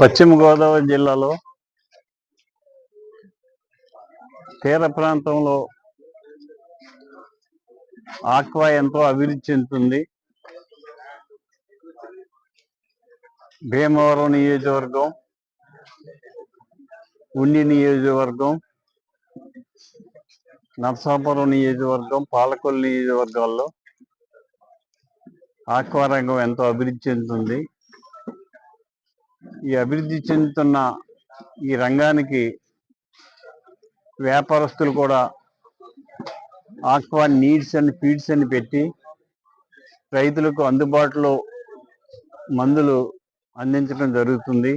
పశ్చిమ గోదావరి జిల్లాలో తీర ప్రాంతంలో ఆక్వా ఎంతో అభివృద్ధి చెందుతుంది. భీమవరం నియోజకవర్గం ఉండి నియోజకవర్గం నరసాపురం నియోజకవర్గం పాలకొల్లు నియోజకవర్గాల్లో ఆక్వా రంగం ఎంతో అభివృద్ధి చెందుతుంది. ఈ అభివృద్ధి చెందుతున్న ఈ రంగానికి వ్యాపారస్తులు కూడా ఆక్వా నీడ్స్ అండ్ ఫీడ్స్ అని పెట్టి రైతులకు అందుబాటులో మందులు అందించడం జరుగుతుంది.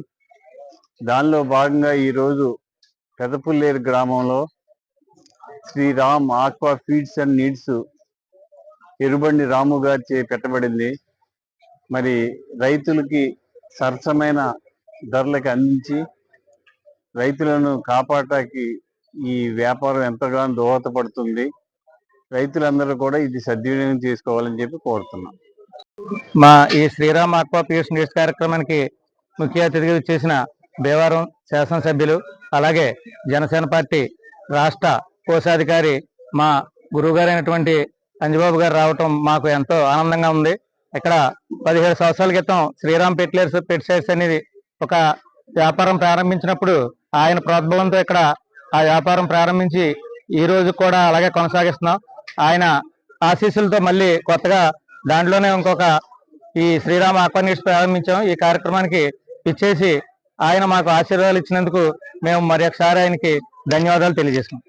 దానిలో భాగంగా ఈరోజు పెదపుల్లేరు గ్రామంలో Sriram aqua feeds and needs Erubandi Ramu గారిచే పెట్టబడింది. మరి రైతులకి సరసమైన ధరలకు అందించి రైతులను కాపాడటానికి ఈ వ్యాపారం ఎంతగానో దోహదపడుతుంది. రైతులందరూ కూడా ఇది సద్వినియోగం చేసుకోవాలని చెప్పి కోరుతున్నాం. మా ఈ శ్రీరామ్ ఆక్వా ఫీడ్స్ న్యూస్ కార్యక్రమానికి ముఖ్య అతిథిగా చేసిన భీమవరం శాసనసభ్యులు అలాగే జనసేన పార్టీ రాష్ట్ర కోశాధికారి మా గురువు గారైనటువంటి అంజబాబు గారు రావటం మాకు ఎంతో ఆనందంగా ఉంది. ఇక్కడ పదిహేడు సంవత్సరాల క్రితం శ్రీరామ్ పెట్లర్స్ పెట్సైడ్స్ అనేది ఒక వ్యాపారం ప్రారంభించినప్పుడు ఆయన ప్రోద్బలంతో ఇక్కడ ఆ వ్యాపారం ప్రారంభించి ఈ రోజు కూడా అలాగే కొనసాగిస్తున్నాం. ఆయన ఆశీస్సులతో మళ్ళీ కొత్తగా దాంట్లోనే ఇంకొక ఈ శ్రీరామ ఆక్వానిట్స్ ప్రారంభించాం. ఈ కార్యక్రమానికి ఇచ్చేసి ఆయన మాకు ఆశీర్వాదాలు ఇచ్చినందుకు మేము మరి ఒకసారి ఆయనకి ధన్యవాదాలు తెలియజేస్తున్నాం